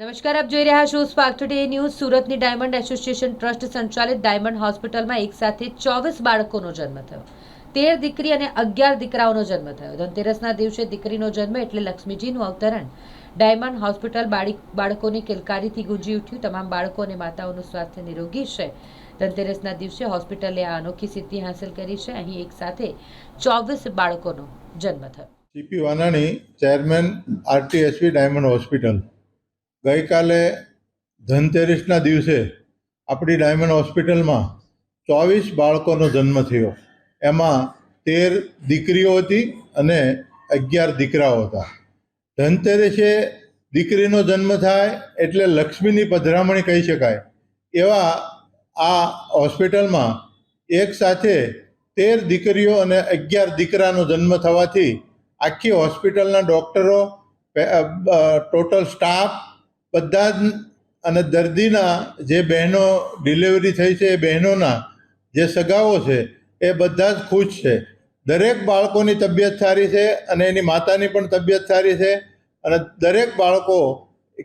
નમસ્કાર, આપ જોઈ રહ્યા છો સ્પાર્ક ટુડે ન્યૂઝ સુરતની ડાયમંડ એસોસિએશન ટ્રસ્ટ સંચાલિત ડાયમંડ હોસ્પિટલમાં એક સાથે ચોવીસ બાળકોનો જન્મ થયો. તેર દીકરી અને અગિયાર દીકરાઓનો જન્મ થયો. ધનતેરસના દિવસે દીકરીનો જન્મ એટલે લક્ષ્મીજીનું અવતરણ. ડાયમંડ હોસ્પિટલ બાળી બાળકોની કિલકારીથી ગુંજી ઉઠ્યું. તમામ બાળકો અને માતાઓનું સ્વાસ્થ્ય નિરોગી છે. ધનતેરસના દિવસે હોસ્પિટલે આ અનોખી સિદ્ધિ હાંસલ કરી છે. અહીં એક સાથે ચોવીસ બાળકોનો જન્મ થયો. CP Vanani, chairman RTSP diamond hospital. ગઈકાલે ધનતેરસના દિવસે આપણી ડાયમંડ હોસ્પિટલમાં ચોવીસ બાળકોનો જન્મ થયો. એમાં તેર દીકરીઓ હતી અને અગિયાર દીકરાઓ હતા. ધનતેરસે દીકરીનો જન્મ થાય એટલે લક્ષ્મીની પધરામણી કહી શકાય. એવા આ હોસ્પિટલમાં એક સાથે તેર દીકરીઓ અને અગિયાર દીકરાનો જન્મ થવાથી આખી હોસ્પિટલના ડૉક્ટરો ટોટલ સ્ટાફ બધા જ અને દર્દીના જે બહેનો ડિલિવરી થઈ છે, એ બહેનોના જે સગાઓ છે, એ બધા જ ખુશ છે. દરેક બાળકોની તબિયત સારી છે અને એની માતાની પણ તબિયત સારી છે અને દરેક બાળકો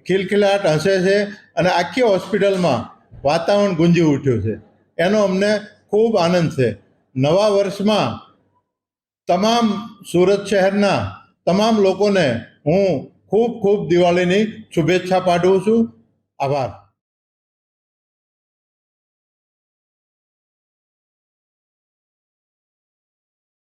ખિલખિલાટ હસે છે અને આખી હોસ્પિટલમાં વાતાવરણ ગુંજી ઉઠ્યું છે. એનો અમને ખૂબ આનંદ છે. નવા વર્ષમાં તમામ સુરત શહેરના તમામ લોકોને હું ખૂબ ખૂબ દિવાળીની શુભેચ્છા પાઠવું છું. આભાર.